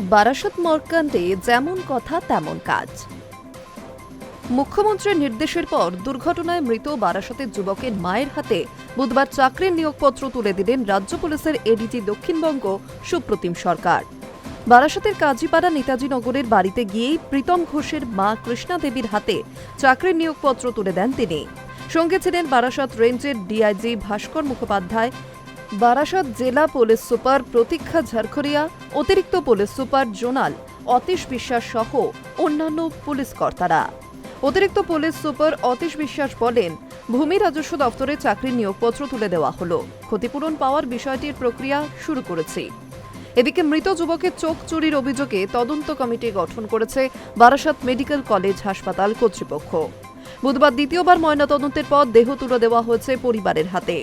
বারাসত মর্কান্টে যেমন কথা, তেমন কাজ। মুখ্যমন্ত্রীর নির্দেশের পর দুর্ঘটনায় মৃত বারাসতের যুবকের মায়ের হাতে বুধবার চাকরির নিয়োগপত্র তুলে দিলেন রাজ্য পুলিশের এডিজি দক্ষিণবঙ্গ সুপ্রতিম সরকার। বারাসতের কাজীপাড়া নেতাজি নগরের বাড়িতে গিয়েই প্রীতম ঘোষের মা কৃষ্ণা দেবীর হাতে চাকরির নিয়োগপত্র তুলে দেন তিনি। সঙ্গে ছিলেন বারাসত রেঞ্জের ডিআইজি ভাস্কর মুখোপাধ্যায় বারাসত জেলা পুলিশ সুপার প্রতীক্ষা ঝারখরিয়া অতিরিক্ত পুলিশ সুপার জোনাল অতীশ বিশ্বাস সহ অন্যান্য পুলিশ কর্তারা। অতিরিক্ত পুলিশ সুপার অতীশ বিশ্বাস বলেন, ভূমি রাজস্ব দপ্তরে চাকরির নিয়োগপত্র তুলে দেওয়া হলো। ক্ষতিপূরণ পাওয়ার বিষয়টির প্রক্রিয়া শুরু করেছি। এদিকে মৃত যুবকের চোখ চুরির অভিযোগে তদন্ত কমিটি গঠন করেছে বারাসাত মেডিকেল কলেজ হাসপাতাল কর্তৃপক্ষ। বুধবার দ্বিতীয়বার ময়নাতদন্তের পর দেহ তুলে দেওয়া হয়েছে পরিবারের হাতে।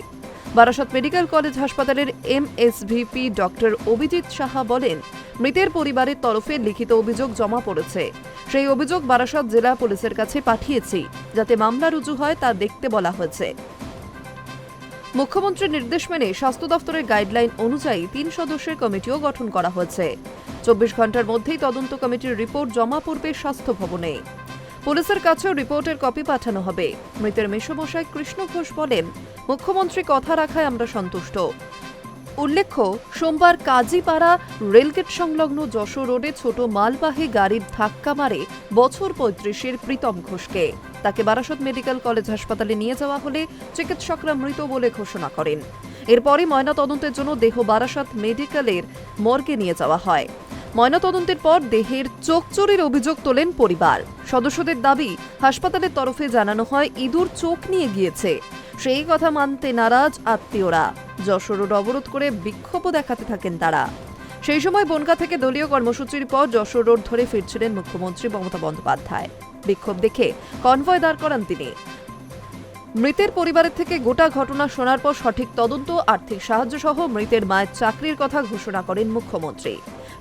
বারাসাত মেডিকেল কলেজ হাসপাতালের এমএসভিপি ডক্টর অভিজিৎ সাহা বলেন, মৃতের পরিবারের তরফে লিখিত অভিযোগ জমা পড়েছে। সেই অভিযোগ বারাসত জেলা পুলিশের কাছে পাঠিয়েছি, যাতে মামলা রুজু হয় তা দেখতে বলা হয়েছে। মুখ্যমন্ত্রীর নির্দেশ মেনে স্বাস্থ্য দফতরের গাইডলাইন অনুযায়ী তিন সদস্যের কমিটিও গঠন করা হয়েছে। চব্বিশ ঘণ্টার মধ্যেই তদন্ত কমিটির রিপোর্ট জমা পড়বে স্বাস্থ্য ভবনে। পুলিশের কাছেও রিপোর্টের কপি পাঠানো হবে। মৃতের মেসমশাই কৃষ্ণ ঘোষ বলেন, মুখ্যমন্ত্রী কথা রাখায় আমরা সন্তুষ্ট। উল্লেখ্য, সোমবার কাজীপাড়া রেলগেট সংলগ্ন যশোর রোডে ছোট মালবাহী গাড়ির ধাক্কা মারে বছর পঁয়ত্রিশের প্রীতম ঘোষকে। তাকে বারাসত মেডিকেল কলেজ হাসপাতালে নিয়ে যাওয়া হলে চিকিৎসকরা মৃত বলে ঘোষণা করেন। এরপরই ময়নাতদন্তের জন্য দেহ বারাসত মেডিকেলের মর্গে নিয়ে যাওয়া হয়। ময়নাতদন্তের পর দেহের চোখ চুরির অভিযোগ তোলেন পরিবার। সদস্যদের দাবি, হাসপাতালের তরফে জানানো হয়, ইঁদুর চোখ নিয়ে গিয়েছে। সেই কথা মানতে নারাজ আত্মীয়রা। যশোর রোড অবরোধ করে বিক্ষোভও দেখাতে থাকেন তারা। সেই সময় বনগা থেকে দলীয় কর্মসূচির পর যশোর রোড ধরে ফিরছিলেন মুখ্যমন্ত্রী মমতা বন্দ্যোপাধ্যায়। বিক্ষোভ দেখে কনভয় দাঁড় করান তিনি। মৃতের পরিবারের থেকে গোটা ঘটনা শোনার পর সঠিক তদন্ত, আর্থিক সাহায্য সহ মৃতের মায়ের চাকরির কথা ঘোষণা করেন মুখ্যমন্ত্রী।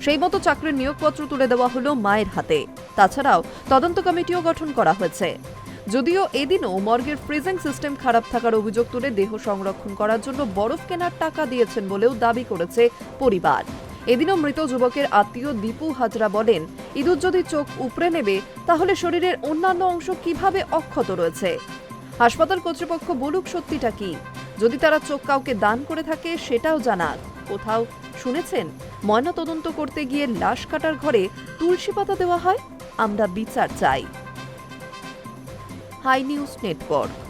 সেই মতো চাকরির নিয়োগপত্র তুলে দেওয়া হলো মায়ের হাতে। তাছাড়াও তদন্ত কমিটিও গঠন করা হয়েছে। যদিও এদিনও মর্গের ফ্রিজিং সিস্টেম খারাপ থাকার অভিযোগ তুলে দেহ সংরক্ষণ করার জন্য বরফ কেনার টাকা দিয়েছেন বলেও দাবি করেছে পরিবার। এদিনও মৃত যুবকের আত্মীয় দীপু হাজরা বলেন, ইঁদুর যদি চোখ উপড়ে নেবে, তাহলে শরীরের অন্যান্য অংশ কীভাবে অক্ষত রয়েছে? হাসপাতাল কর্তৃপক্ষ বলুক সত্যিটা কি? যদি তারা চোখ কাউকে দান করে থাকে, সেটাও জানাক কোথাও শুনেছেন? ময়না তদন্ত করতে গিয়ে লাশ কাটার ঘরে তুলসী পাতা দেওয়া হয়? আমরা বিচার চাই। High news network.